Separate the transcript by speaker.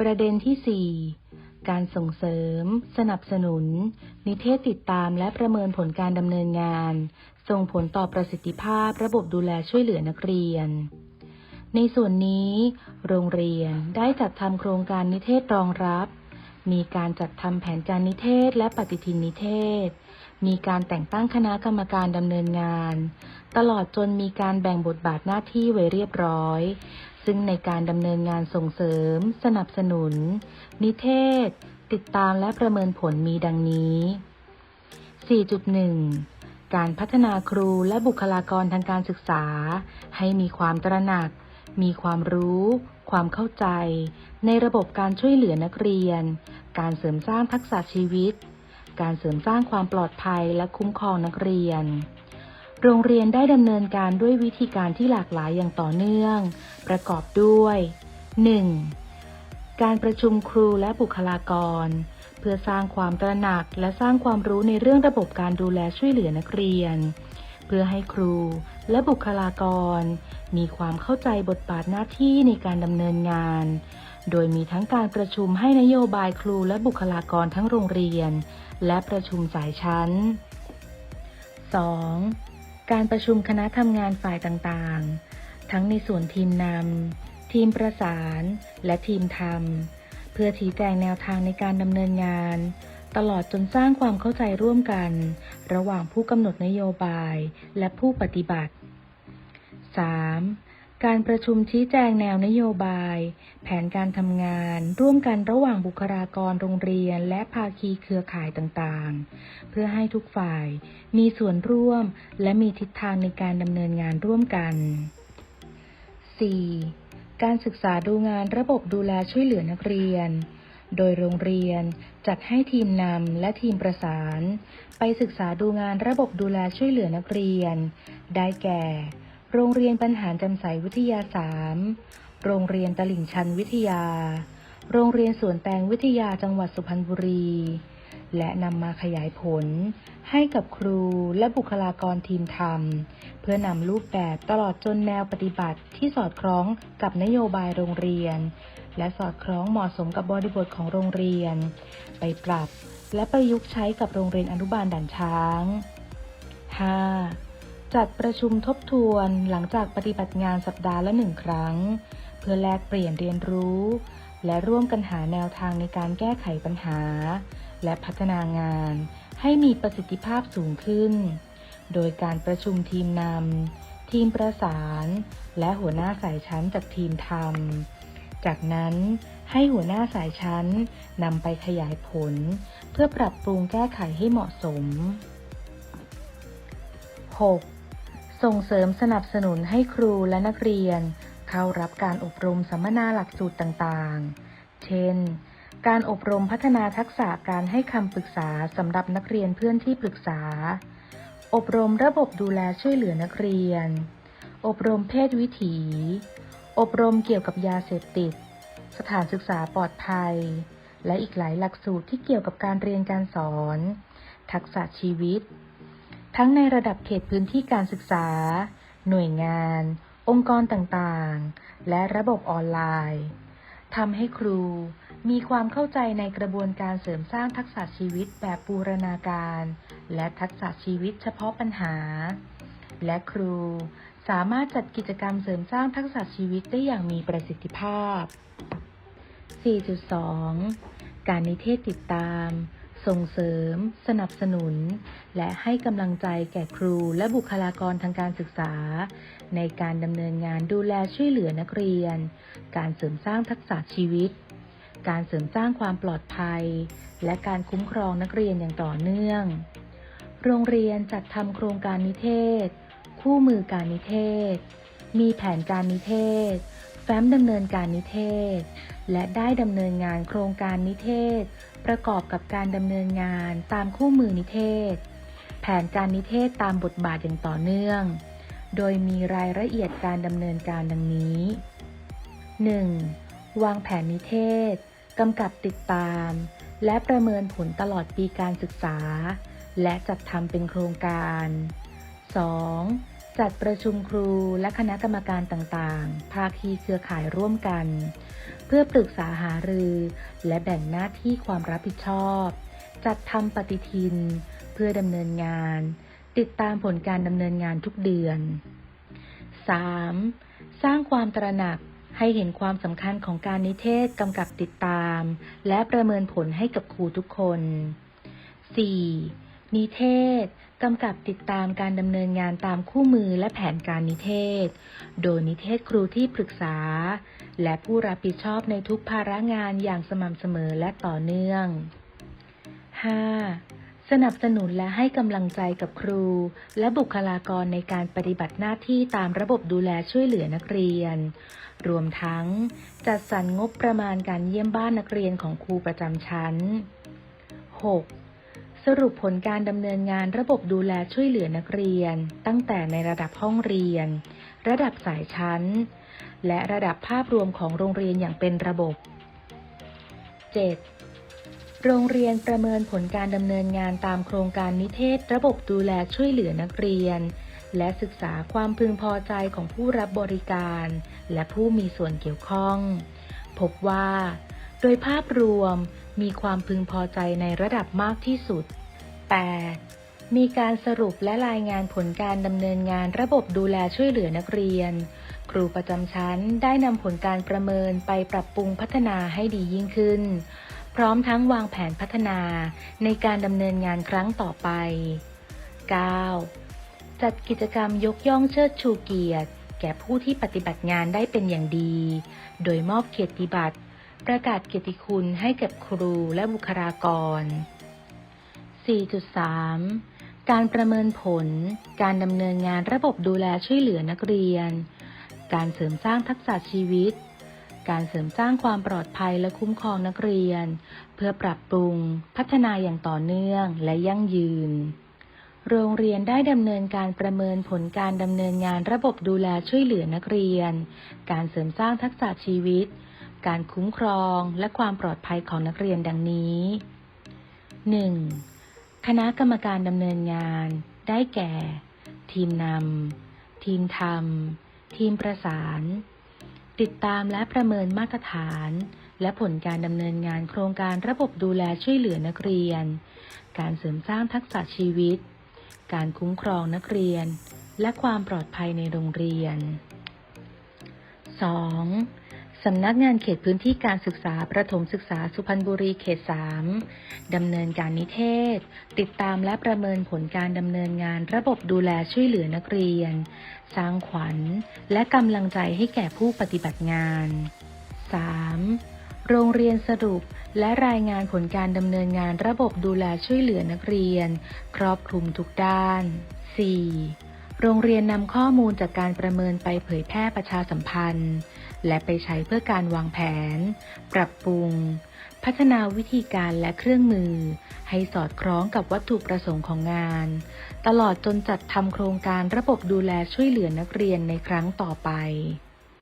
Speaker 1: ประเด็นที่ 4 การส่งเสริม สนับสนุน นิเทศติดตามและประเมินผลการดำเนินงาน ส่งผลต่อประสิทธิภาพระบบดูแลช่วยเหลือนักเรียน ในส่วนนี้ โรงเรียนได้จัดทำโครงการนิเทศรองรับ มีการจัดทำแผนการนิเทศและปฏิทินนิเทศ มีการแต่งตั้งคณะกรรมการดำเนินงาน ตลอดจนมีการแบ่งบทบาทหน้าที่ไว้เรียบร้อย ซึ่งในการดำเนินงานส่งเสริม สนับสนุน นิเทศ ติดตามและประเมินผลมีดังนี้ 4.1 การพัฒนาครูและบุคลากรทางการศึกษา ให้มีความตระหนัก มีความรู้ ความเข้าใจ ในระบบการช่วยเหลือนักเรียน การเสริมสร้างทักษะชีวิต การเสริมสร้างความปลอดภัยและคุ้มครองนักเรียน โรงเรียนได้ดำเนินการด้วยวิธีการที่หลากหลายอย่างต่อเนื่อง ประกอบด้วย 1. การประชุมครูและบุคลากร เพื่อสร้างความตระหนักและสร้างความรู้ในเรื่องระบบการดูแลช่วยเหลือนักเรียน เพื่อให้ครูและบุคลากร มีความเข้าใจบทบาทหน้าที่ในการดำเนินงาน โดยมีทั้งการประชุมให้นโยบายครูและบุคลากรทั้งโรงเรียน และประชุมสายชั้น 2. การประชุมคณะทำงานฝ่ายต่างๆ ทั้งในส่วนทีมนำ ทีมประสาน และทีมทำ เพื่อชี้แจงแนวทางในการดำเนินงาน ตลอดจนสร้างความเข้าใจร่วมกัน ระหว่างผู้กำหนดนโยบายและผู้ปฏิบัติ 3. การประชุมชี้แจงแนวนโยบาย แผนการทำงาน ร่วมกันระหว่างบุคลากรโรงเรียน และภาคีเครือข่ายต่างๆ เพื่อให้ทุกฝ่ายมีส่วนร่วม และมีทิศทางในการดำเนินงานร่วมกัน 4. การศึกษาดูงานระบบดูแลช่วยเหลือนักเรียน โดยโรงเรียนจัดให้ทีมนำและทีมประสาน ไปศึกษาดูงานระบบดูแลช่วยเหลือนักเรียน ได้แก่ โรงเรียนปัญหารจำใสวิทยา3โรงเรียนตลิ่งชันวิทยา โรงเรียนสวนแตงวิทยาจังหวัดสุพรรณบุรี และนำมาขยายผล ให้กับครูและบุคลากรทีมทำเพื่อนำรูปแบบตลอดจนแนวปฏิบัติที่สอดคล้องกับนโยบายโรงเรียน และสอดคล้องเหมาะสมกับบริบทของโรงเรียน ไปปรับและประยุกต์ใช้กับโรงเรียนอนุบาลด่านช้าง 5. จัดประชุมทบทวนหลังจากปฏิบัติงานสัปดาห์ละหนึ่งครั้ง เพื่อแลกเปลี่ยนเรียนรู้ และร่วมกันหาแนวทางในการแก้ไขปัญหา และพัฒนางานให้มีประสิทธิภาพสูงขึ้น โดยการประชุมทีมนำทีมประสาน และหัวหน้าสายชั้นจากทีมทำจากนั้นให้หัวหน้าสายชั้นนำไปขยายผล เพื่อปรับปรุงแก้ไขให้เหมาะสม 6. ส่งเสริมสนับสนุนให้ครูและนักเรียน เข้ารับการอบรมสัมมนาหลักสูตรต่างๆ เช่น การอบรมพัฒนาทักษะการให้คำปรึกษาสำหรับนักเรียนเพื่อนที่ปรึกษา อบรมระบบดูแลช่วยเหลือนักเรียน อบรมเพศวิถี อบรมเกี่ยวกับยาเสพติด สถานศึกษาปลอดภัย และอีกหลายหลักสูตรที่เกี่ยวกับการเรียนการสอน ทักษะชีวิต ทั้งในระดับเขตพื้นที่การศึกษา หน่วยงาน องค์กรต่างๆ และระบบออนไลน์ทำให้ครูมีความเข้าใจในกระบวนการเสริมสร้างทักษะชีวิตแบบบูรณาการ และทักษะชีวิตเฉพาะปัญหา และครูสามารถจัดกิจกรรมเสริมสร้างทักษะชีวิตได้อย่างมีประสิทธิภาพ 4.2 การนิเทศติดตาม ส่งเสริม สนับสนุน และให้กำลังใจแก่ครูและบุคลากรทางการศึกษา ในการดำเนินงานดูแลช่วยเหลือนักเรียน การเสริมสร้างทักษะชีวิต การเสริมสร้างความปลอดภัย และการคุ้มครองนักเรียนอย่างต่อเนื่อง โรงเรียนจัดทำโครงการนิเทศ คู่มือการนิเทศ มีแผนการนิเทศ แฟ้มดำเนินการนิเทศ และได้ดำเนินงานโครงการนิเทศ ประกอบกับการดำเนินงานตามคู่มือนิเทศ แผนการนิเทศตามบทบาทอย่างต่อเนื่อง โดยมีรายละเอียดการดำเนินการดังนี้ 1. วางแผนนิเทศกำกับติดตาม และประเมินผลตลอดปีการศึกษา และจัดทำเป็นโครงการ 2. จัดประชุมครูและคณะกรรมการต่างๆ ภาคีเครือข่ายร่วมกัน เพื่อปรึกษาหารือ และแบ่งหน้าที่ความรับผิดชอบ จัดทำปฏิทิน เพื่อดำเนินงาน ติดตามผลการดำเนินงานทุกเดือน 3. สร้างความตระหนักให้เห็นความสำคัญของการนิเทศกำกับติดตาม และประเมินผลให้กับครูทุกคน 4. นิเทศ กำกับติดตามการดำเนินงานตามคู่มือและแผนการนิเทศ โดยนิเทศครูที่ปรึกษา และผู้รับผิดชอบในทุกภาระงานอย่างสม่ำเสมอและต่อเนื่อง 5. สนับสนุนและให้กำลังใจกับครู และบุคลากรในการปฏิบัติหน้าที่ตามระบบดูแลช่วยเหลือนักเรียน รวมทั้ง จัดสรรงบประมาณการเยี่ยมบ้านนักเรียนของครูประจำชั้น 6. สรุปผลการดำเนินงานระบบดูแลช่วยเหลือนักเรียน ตั้งแต่ในระดับห้องเรียน ระดับสายชั้น และระดับภาพรวมของโรงเรียนอย่างเป็นระบบ 7. โรงเรียนประเมินผลการดำเนินงานตามโครงการนิเทศ ระบบดูแลช่วยเหลือนักเรียน และศึกษาความพึงพอใจของผู้รับบริการ และผู้มีส่วนเกี่ยวข้อง พบว่า โดยภาพรวม มีความพึงพอใจในระดับมากที่สุด 8. มีการสรุปและรายงานผลการดำเนินงานระบบดูแลช่วยเหลือนักเรียน ครูประจำชั้นได้นำผลการประเมินไปปรับปรุงพัฒนาให้ดียิ่งขึ้น พร้อมทั้งวางแผนพัฒนาในการดำเนินงานครั้งต่อไป 9. จัดกิจกรรมยกย่องเชิดชูเกียรติ แก่ผู้ที่ปฏิบัติงานได้เป็นอย่างดี โดยมอบเกียรติบัตร ประกาศเกียรติคุณให้กับครูและบุคลากร 4.3 การประเมินผล การดำเนินงานระบบดูแลช่วยเหลือนักเรียน การเสริมสร้างทักษะชีวิต การเสริมสร้างความปลอดภัยและคุ้มครองนักเรียน เพื่อปรับปรุง พัฒนาอย่างต่อเนื่องและยั่งยืน โรงเรียนได้ดำเนินการประเมินผลการดำเนินงานระบบดูแลช่วยเหลือนักเรียน การเสริมสร้างทักษะชีวิต การคุ้มครองและความปลอดภัยของนักเรียนดังนี้ 1. คณะกรรมการดำเนินงาน ได้แก่ ทีมนำทีมทำทีมประสาน ติดตามและประเมินมาตรฐาน และผลการดำเนินงานโครงการระบบดูแลช่วยเหลือนักเรียน การเสริมสร้างทักษะชีวิต การคุ้มครองนักเรียน และความปลอดภัยในโรงเรียน 2. สำนักงานเขตพื้นที่การศึกษาประถมศึกษาสุพรรณบุรีเขต 3 ดำเนินการนิเทศ ติดตามและประเมินผลการดำเนินงานระบบดูแลช่วยเหลือนักเรียน สร้างขวัญ และกำลังใจให้แก่ผู้ปฏิบัติงาน 3. โรงเรียนสรุปและรายงานผลการดำเนินงานระบบดูแลช่วยเหลือนักเรียน ครอบคลุมทุกด้าน 4. โรงเรียนนำข้อมูลจากการประเมินไปเผยแพร่ประชาสัมพันธ์ และไปใช้เพื่อการวางแผน ปรับปรุง พัฒนาวิธีการและเครื่องมือ ให้สอดคล้องกับวัตถุประสงค์ของงาน ตลอดจนจัดทำโครงการระบบดูแลช่วยเหลือนักเรียนในครั้งต่อไป